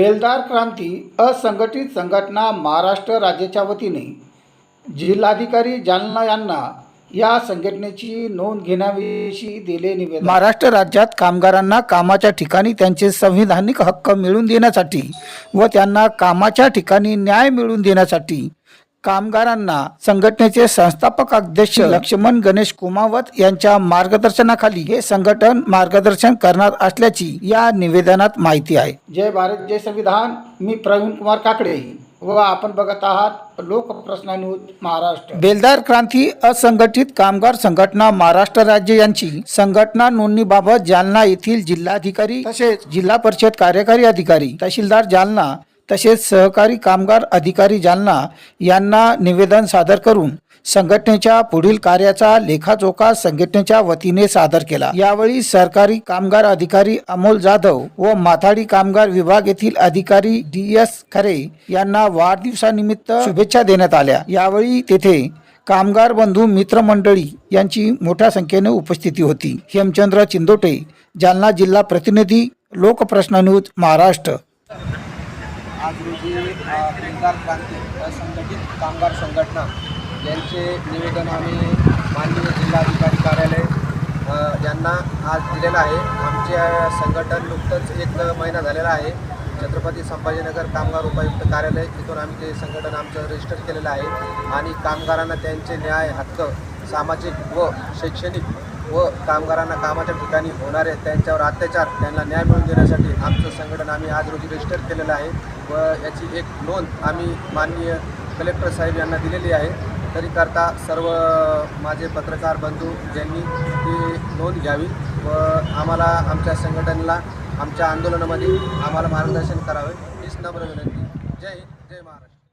बेलदार क्रांती असंघटित संघटना महाराष्ट्र राज्याच्या वतीने जिल्हाधिकारी जालना यांना या संघटनेची नोंद घेण्याविषयी दिले निवेदन. महाराष्ट्र राज्यात कामगारांना कामाच्या ठिकाणी त्यांचे संविधानिक हक्क मिळवून देण्यासाठी व त्यांना कामाच्या ठिकाणी न्याय मिळवून देण्यासाठी कामगारांना संघटनेचे संस्थापक अध्यक्ष लक्ष्मण गणेश कुमावत यांच्या मार्गदर्शनाखाली हे संघटन मार्गदर्शन करणार असल्याची या निवेदनात माहिती आहे. जय भारत जय संविधान. मी प्रवीण कुमार काकडे व आपण बघत आहात लोकप्रश्न न्यूज महाराष्ट्र. बेलदार क्रांती असंघटित कामगार संघटना महाराष्ट्र राज्य यांची संघटना नोंदणीबाबत जालना येथील जिल्हाधिकारी तसेच जिल्हा परिषद कार्यकारी अधिकारी तहसीलदार जालना तसेच सहकारी कामगार अधिकारी जालना यांना निवेदन सादर करून संघटनेच्या पुढील कार्याचा लेखाजोखा संघटनेच्या वतीने सादर केला. यावेळी सरकारी कामगार अधिकारी अमोल जाधव व माथाडी कामगार विभाग येथील अधिकारी डी एस खरे यांना वाढदिवसानिमित्त शुभेच्छा देण्यात आल्या. यावेळी तेथे कामगार बंधू मित्रमंडळी यांची मोठ्या संख्येने उपस्थिती होती. हेमचंद्र चिंदोटे जालना जिल्हा प्रतिनिधी लोकप्रश्न न्यूज महाराष्ट्र. आज रोजी अ, क्रांती असंघटित कामगार संघटना यांचे निवेदन आम्ही माननीय जिल्हाधिकारी कार्यालय यांना आज दिलेलं आहे. आमचे संघटन नुकतंच एक महिना झालेला आहे. छत्रपती संभाजीनगर कामगार उपायुक्त कार्यालय इथून आम्ही ते संघटन आमचं रजिस्टर केलेलं आहे. आणि कामगारांना त्यांचे न्याय हक्क सामाजिक व शैक्षणिक व कामगारांना कामाच्या ठिकाणी होणारे त्यांच्यावर अत्याचार त्यांना न्याय मिळवून देण्यासाठी आमचं संघटन आम्ही आज रोजी रजिस्टर केलेलं आहे व याची एक नोंद आम्ही माननीय कलेक्टर साहेब यांना दिलेली आहे. तरी करता सर्व माझे पत्रकार बंधू ज्यांनी ती नोंद घ्यावी व आम्हाला आमच्या संघटनेला आमच्या आंदोलनामध्ये आम्हाला मार्गदर्शन करावे. हीच नम्र विनंती. जय हिंद जय महाराष्ट्र.